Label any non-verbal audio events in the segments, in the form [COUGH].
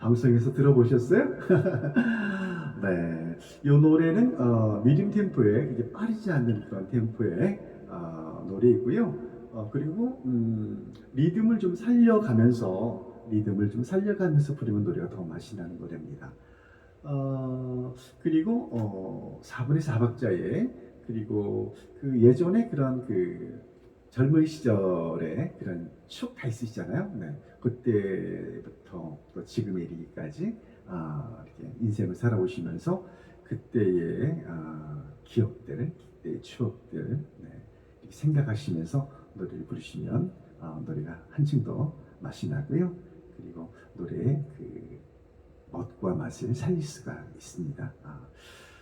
방송에서 들어보셨어요? [LAUGHS] 네, 이 노래는 어, 미림 템포의 그게 빠르지 않는 그런 템포의 어, 노래이고요. 어, 그리고 음, 리듬을 좀 살려가면서 리듬을 좀 살려가면서 부르면 노래가 더 맛이 나는 노래입니다. 어, 그리고 어, 4분의 4박자에 그리고 그 예전에 그런 그 젊은 시절에 그런 추억 다 있으시잖아요. 네. 그때부터 또 지금에 이르기까지 아, 이렇게 인생을 살아오시면서 그때의 아, 기억들, 그때의 추억들 네. 이렇게 생각하시면서 노래를 부르시면 아, 노래가 한층 더 맛이 나고요. 그리고 노래의 그 멋과 맛을 살릴 수가 있습니다. 아,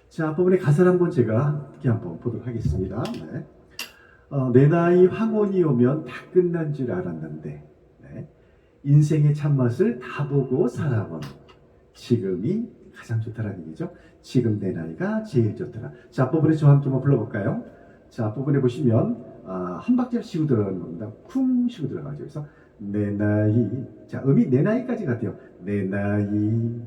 자, 앞부분의 가사를 한번 제가 어떻게 한번 보도록 하겠습니다. 네. 어, 내 나이 황혼이 오면 다 끝난 줄 알았는데 네. 인생의 참맛을 다 보고 살아본 지금이 가장 좋다라는 얘기죠. 지금 내 나이가 제일 좋더라. 자, 앞부분에 저와 함께 한번 불러볼까요? 자, 앞부분에 보시면 아, 한 박자를 쉬고 들어가는 겁니다. 쿵 쉬고 들어가죠. 그래서 내 나이 자, 음이 내 나이까지 같아요. 내 나이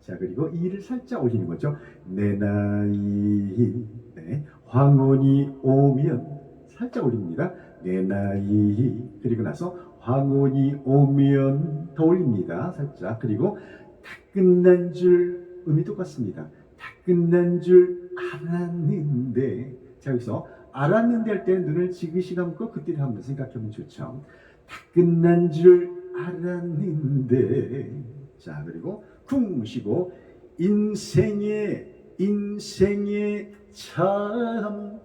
자, 그리고 이를 살짝 올리는 거죠. 내 나이 네. 황혼이 오면 살짝 올립니다. 내 나이 그리고 나서 황혼이 오면 더 올립니다. 살짝 그리고 다 끝난 줄 음이 똑같습니다. 다 끝난 줄 알았는데 자 여기서 알았는데 할때 눈을 지그시 감고 그때를 한번 생각해보면 좋죠. 다 끝난 줄 알았는데 자 그리고 쿵 쉬고 인생의 인생의 참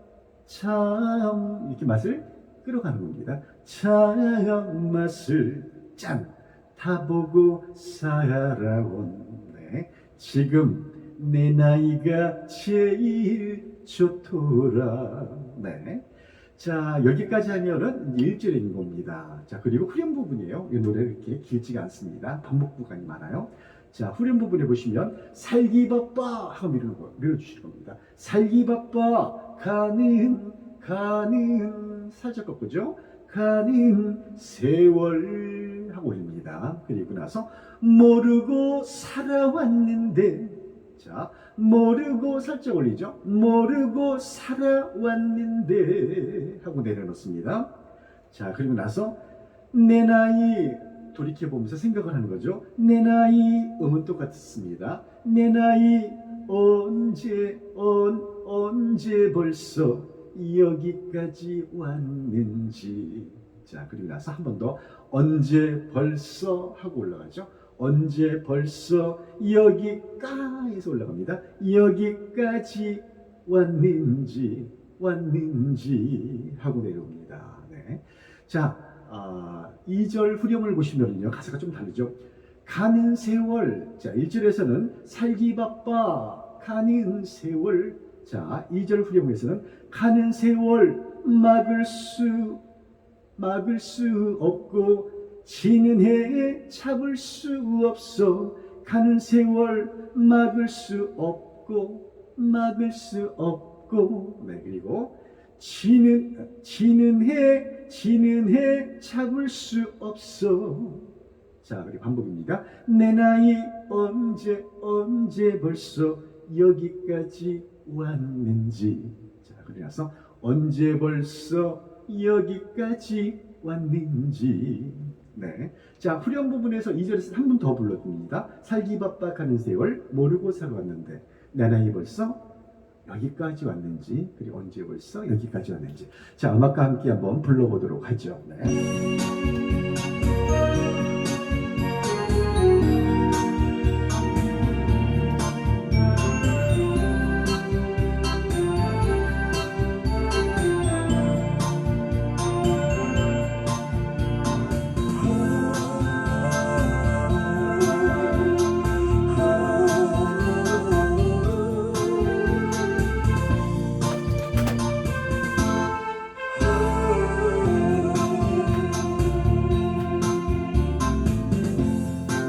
참 이렇게 맛을 끌어가는 겁니다. 참 맛을 짠다 보고 살아온 네. 지금 내 나이가 제일 좋더라. 네. 자 여기까지 하면은 1절인 겁니다. 자 그리고 후렴 부분이에요. 이 노래 이렇게 길지가 않습니다. 반복 구간이 많아요. 자 후렴 부분에 보시면 살기 바빠 하고 밀어 밀어주시는 겁니다. 살기 바빠 가는 가는 살짝 꺾고죠. 가는 세월 하고 올립니다. 그리고 나서 모르고 살아왔는데 자 모르고 살짝 올리죠. 모르고 살아왔는데 하고 내려놓습니다. 자 그리고 나서 내 나이 돌이켜 보면서 생각을 하는 거죠. 내 나이 음은 똑같습니다. 내 나이 언제 언 언제 벌써 여기까지 왔는지 자 그리고 나서 한 번 더 언제 벌써 하고 올라가죠. 언제 벌써 여기까지에서 올라갑니다. 여기까지 왔는지 왔는지 하고 내려옵니다. 네. 자, 아, 2절 후렴을 보시면요. 가사가 좀 다르죠. 가는 세월. 자, 1절에서는 살기 바빠 가는 세월. 자, 2절 후렴에서는 가는 세월 막을 수 막을 수 없고 지는 해 잡을 수 없어 가는 세월 막을 수 없고 막을 수 없고 네 그리고 지는 지는 해 지는 해 잡을 수 없어 자 그리고 반복입니다 내 나이 언제 언제 벌써 여기까지 왔는지 자 그래서 언제 벌써 여기까지 왔는지 네. 자, 후렴 부분에서 2절에서 한 번 더 불러줍니다. 살기 바빠 가는 세월 모르고 살아왔는데 내 나이 벌써 여기까지 왔는지 그리고 언제 벌써 여기까지 왔는지 자, 음악과 함께 한번 불러보도록 하죠. 네.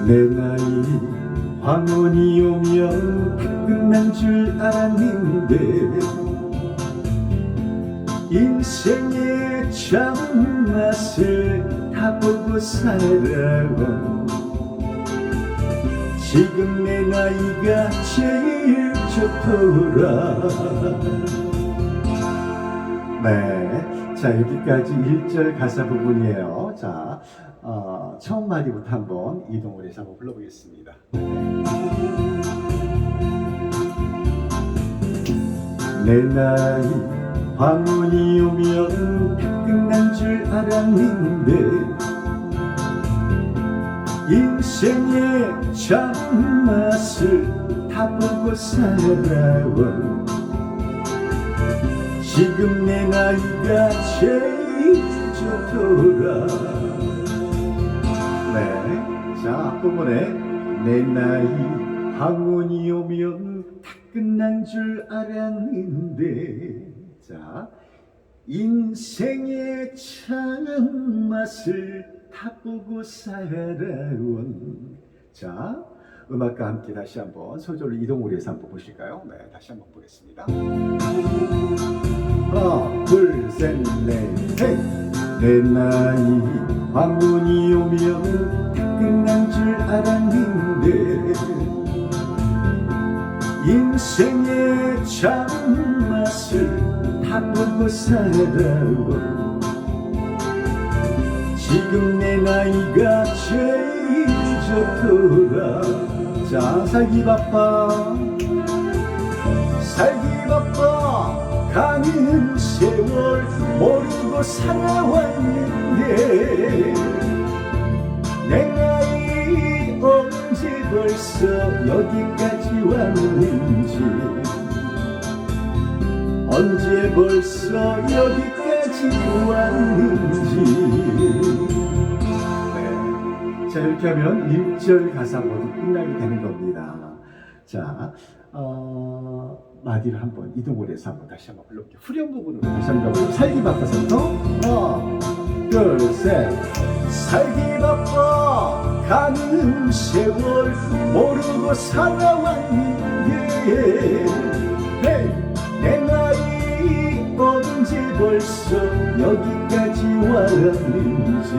내 나이 황혼이 오면 다 끝난 줄 알았는데 인생의 참맛을 다 보고 살아온 지금 내 나이가 제일 좋더라. 네, 자 여기까지 1절 가사 부분이에요. 자 어, 처음 마디부터 한번 이동을 해서 한번 불러보겠습니다. 내 나이 황혼이 오면 다 끝난 줄 알았는데 인생의 참맛을 다 보고 살아온 지금 내 나이가 제일 좋더라 앞부분에 내 나이 황혼이 오면 다 끝난 줄 알았는데. 자 인생의 참 맛을 다 보고 살아온. 자 음악과 함께 다시 한번 소절로 이동을 해서 한번 보실까요? 네 다시 한번 보겠습니다. 하나 둘 셋넷내 나이 황혼이 오면 알았는데 인생의 참맛을 다 보고 살아온 지금 내 나이가 제일 좋더라. 자 살기 바빠. 살기 바빠. 가는 세월 모르고 살아왔는데 내 나이 언제 벌써 여기까지 왔는지. 언제 벌써 여기까지 왔는지. 네. 자 이렇게 하면 1절 가사 모두 끝나게 되는 겁니다. 자 어, 마디를 한번 이동을 해서 한번 다시 한번 불러볼게요. 후렴 부분으로 다시 한번 살기 바빠서부터 하나 둘셋. 살기 바빠 가는 세월 모르고 살아왔는데 내 나이 언제 벌써 여기까지 왔는지.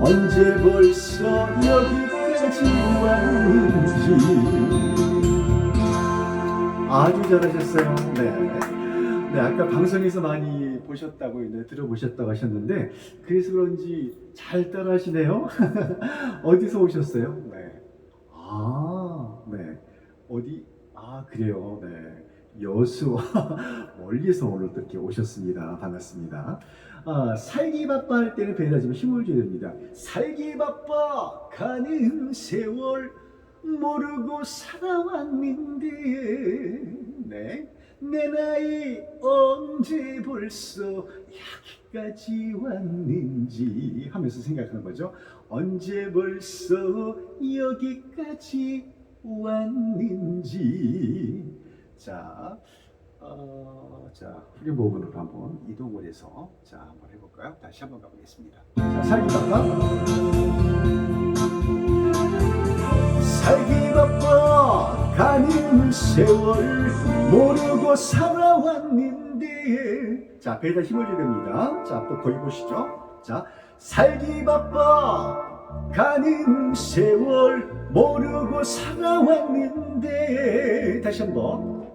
언제 벌써 여기까지 왔는지. 아주 잘하셨어요. 네. 네 아까 방송에서 많이 보셨다고 네, 들어보셨다고 하셨는데 그래서 그런지 잘 따라하시네요 [LAUGHS] 어디서 오셨어요? 네. 아, 네. 어디? 아, 그래요. 네. 여수 [LAUGHS] 멀리서 오늘 또 이렇게 오셨습니다. 반갑습니다. 아, 살기 바빠 할 때는 배에다 좀 힘을 줘야 됩니다. 살기 바빠 가는 세월 모르고 살아왔는데 네. 내 나이 언제 벌써 여기까지 왔는지 하면서 생각하는 거죠. 언제 벌써 여기까지 왔는지. 자, 어, 자, 후렴 부분으로 한번 이동을 해서 자, 한번 해볼까요? 다시 한번 가보겠습니다. 자, 살기 바빠. 살기 바빠 가는 세월 모르고 살아왔는데 자 배에다 힘을 줘야 됩니다. 자 또 거기 보시죠. 자 살기 바빠. 가는 세월 모르고 살아왔는데 다시 한번.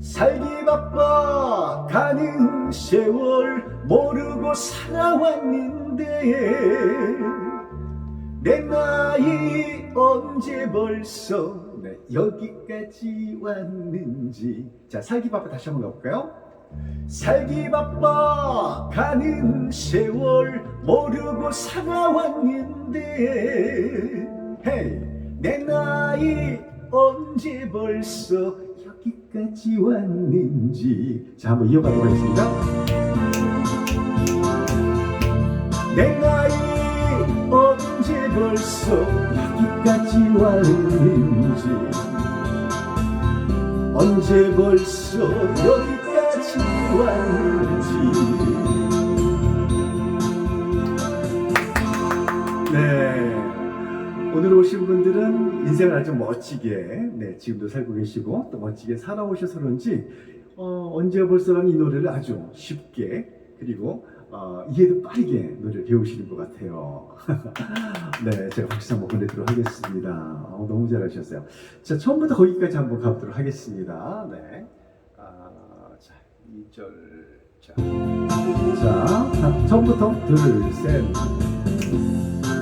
살기 바빠. 가는 세월 모르고 살아왔는데 내 나이 언제 벌써 네, 여기까지 왔는지. 자 살기 바빠 다시 한번 가볼까요? 살기 바빠 가는 세월 모르고 살아왔는데. 헤이 내 나이 언제 벌써 여기까지 왔는지. 자 한번 이어가도록 하겠습니다. 내 나이 언제 벌써 여기 까지 왔는지. 언제 벌써 여기까지 왔는지. 네. 오늘 오신 분들은 인생을 아주 멋지게 네, 지금도 살고 계시고 또 멋지게 살아오셔서 그런지 어, 언제 벌써라는 이 노래를 아주 쉽게 그리고 어, 이해도 빠르게 노래를 배우시는 것 같아요. [LAUGHS] 네, 제가 박수 한번 보내도록 하겠습니다. 어, 너무 잘하셨어요. 자, 처음부터 거기까지 한번 가보도록 하겠습니다. 네. 아, 자, 2절. 자, 자, 다- 처음부터 둘, 셋.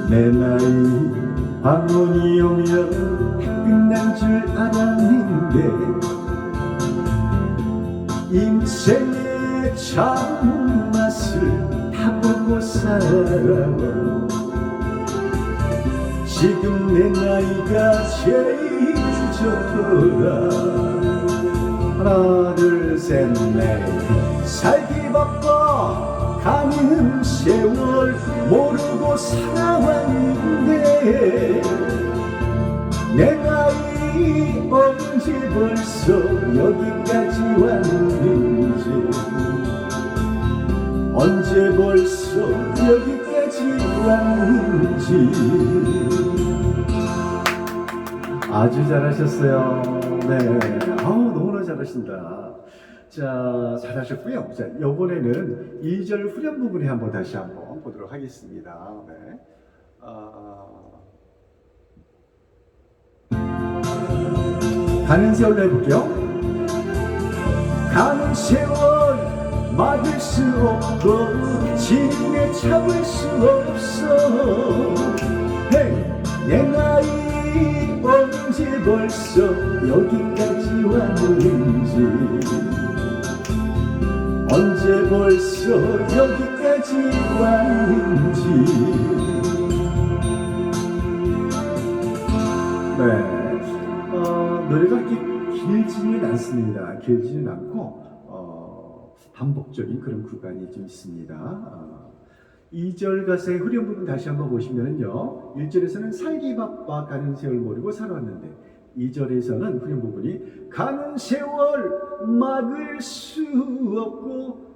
내 나이 방문이 오면 끝난 줄 알았는데 인생의 참 맛을 다 보고 살아 지금 내 나이가 제일 좋더라. 하나 둘셋넷. 살기 바빠. 가는 세월 모르고 살아왔는데 내 나이 언제 벌써 여기까지 왔는지 언제 벌써 여기까지 왔는지 아주 잘하셨어요. 네. 아우, 너무나 잘하신다. 자, 잘하셨고요. 자, 이번에는 2절 후렴 부분에 한번 다시 한번 보도록 하겠습니다. 네. 아, 가는 세월로 해볼게요. 가는 세월 막을 수 없고 진에 참을 수 없어. 헤이, 내 나이 언제 벌써 여기까지 왔는지. 언제 벌써 여기까지 왔는지. 네, 어, 노래가 그렇게 길지는 않습니다. 길지는 않고 어, 반복적인 그런 구간이 좀 있습니다. 어, 2절 가사의 후렴 부분 다시 한번 보시면요. 1절에서는 살기 바빠 가는 세월 모르고 살아왔는데 2절에서는 후렴 부분이 가는 세월 막을 수 없고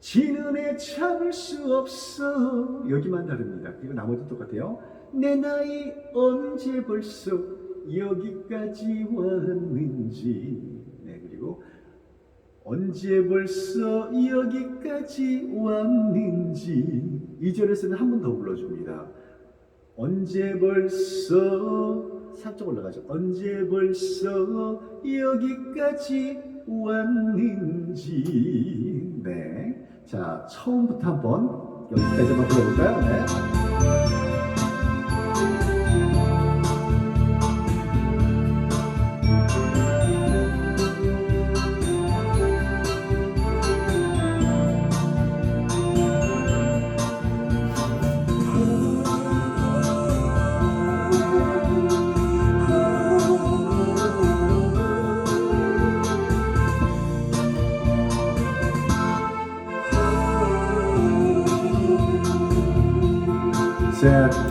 지는 애 참을 수 없어 여기만 다릅니다. 그리고 나머지 똑같아요. 내 나이 언제 벌써 여기까지 왔는지 언제 벌써 여기까지 왔는지 2절에서는 한 번 더 불러줍니다. 언제 벌써 살짝 올라가죠. 언제 벌써 여기까지 왔는지 네. 자 처음부터 한번 여기까지 한번 불러볼까요? 네.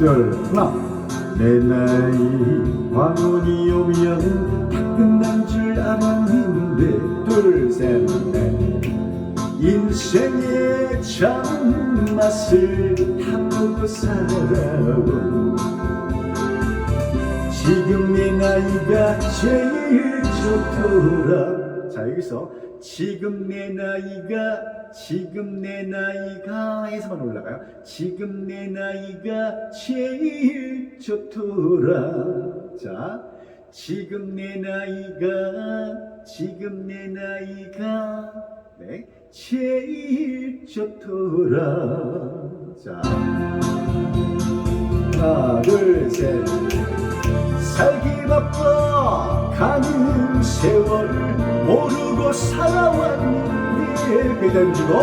셋, 둘, 하나. 내 나이 황혼이 오면 다 끝난 줄 알았는데 둘, 셋, 넷. 인생의 참 맛을 다 보고 살아오 지금 내 나이가 제일 좋더라 자 여기서 지금 내 나이가 지금 내 나이가 해서만 올라가요. 지금 내 나이가 제일 좋더라. 자 지금 내 나이가 지금 내 나이가 네 제일 좋더라. 자 하나 둘 셋. 살기 바빠. 가는 세월 모르고 살아왔는데 배당주고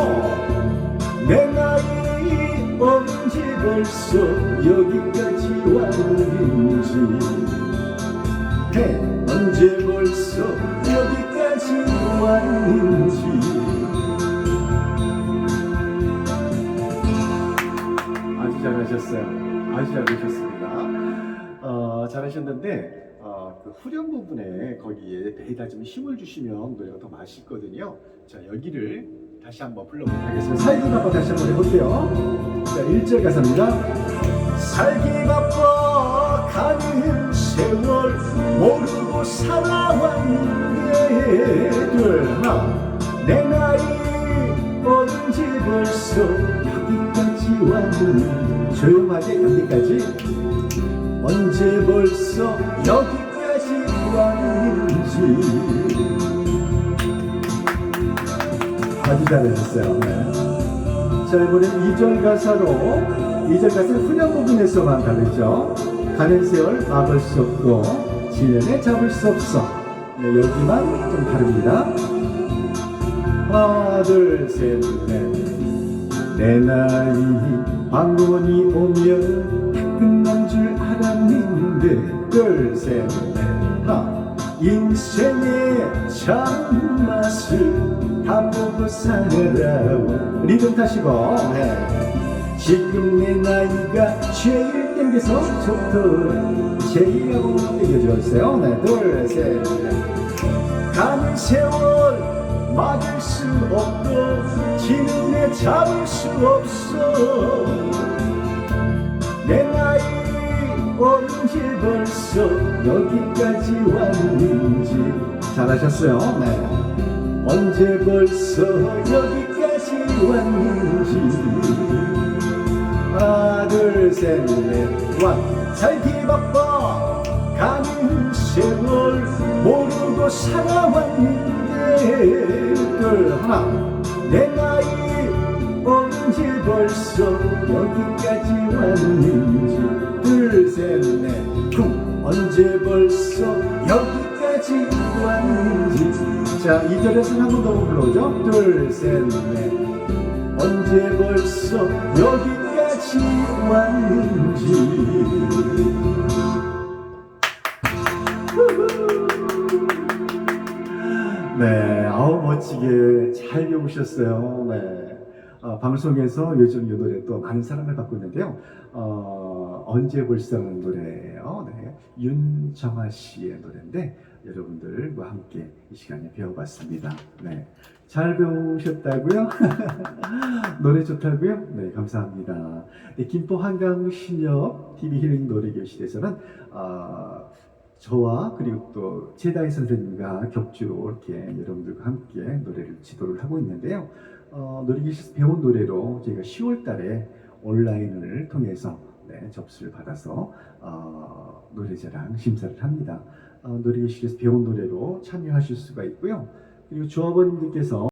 내 나이 언제 벌써 여기까지 왔는지 해 언제 벌써 여기까지 왔는지 아주 잘하셨어요. 아주 잘하셨습니다. 어, 잘하셨는데 어, 그 후렴 부분에 거기에 배에다 좀 힘을 주시면 노래가 더 맛있거든요. 자 여기를 다시 한번 불러보도록 하겠습니다. 살기 바빠 다시 한번 해볼게요. 자 1절 가사입니다. 살기 바빠 가는 세월 모르고 살아왔는데 둘 하나 내 나이 언제 벌써 여기까지 왔니 조용하게 여기까지 언제 벌써 여기까지 왔는지. 아주 잘하셨어요. 네. 자 이번엔 2절 가사로 2절 가사는 후렴 부분에서만 다르죠. 가는 세월 막을 수 없고 지연에 잡을 수 없어. 네, 여기만 좀 다릅니다. 하나 둘셋넷내 나이 황혼이 오면 둘셋넷 하나 인생의 참맛을 다 보고 살아와 리듬 타시고. 네. 지금 내 나이가 제일 땡겨서 좋더라. 제일하고 땡겨주세요. 네, 둘셋넷 가는 세월 막을 수 없고 지금에 잡을 수 없어. 내 나이 언제 벌써 여기까지 왔는지. 잘하셨어요. 네. 언제 벌써 여기까지 왔는지. 하나 둘셋넷원. 살기 바빠 가는 세월 모르고 살아왔는데. 둘 하나. 내 나이 언제 벌써 여기까지 왔는지 둘셋넷쿵. 언제 벌써 여기까지 왔는지. 자 2절에서는 한 번 더 불러오죠. 둘셋넷. 언제 벌써 여기까지 왔는지. 네, 아우 멋지게 잘 배우셨어요. 네. 어, 방송에서 요즘 이 노래 또 많은 사랑을 받고 있는데요. 어, 언제 벌써라는 노래예요. 네. 윤정아 씨의 노래인데 여러분들과 함께 이 시간에 배워봤습니다. 네. 잘 배우셨다고요? [LAUGHS] 노래 좋다고요? 네, 감사합니다. 네, 김포 한강 신협 TV 힐링 노래 교실에서는 어, 저와 그리고 또 제다이 선생님과 격주로 이렇게 여러분들과 함께 노래를 지도를 하고 있는데요. 어, 노래교실에서 배운 노래로 저희가 10월 달에 온라인을 통해서 네, 접수를 받아서 어, 노래자랑 심사를 합니다. 어, 노래교실에서 배운 노래로 참여하실 수가 있고요. 그리고 조합원님들께서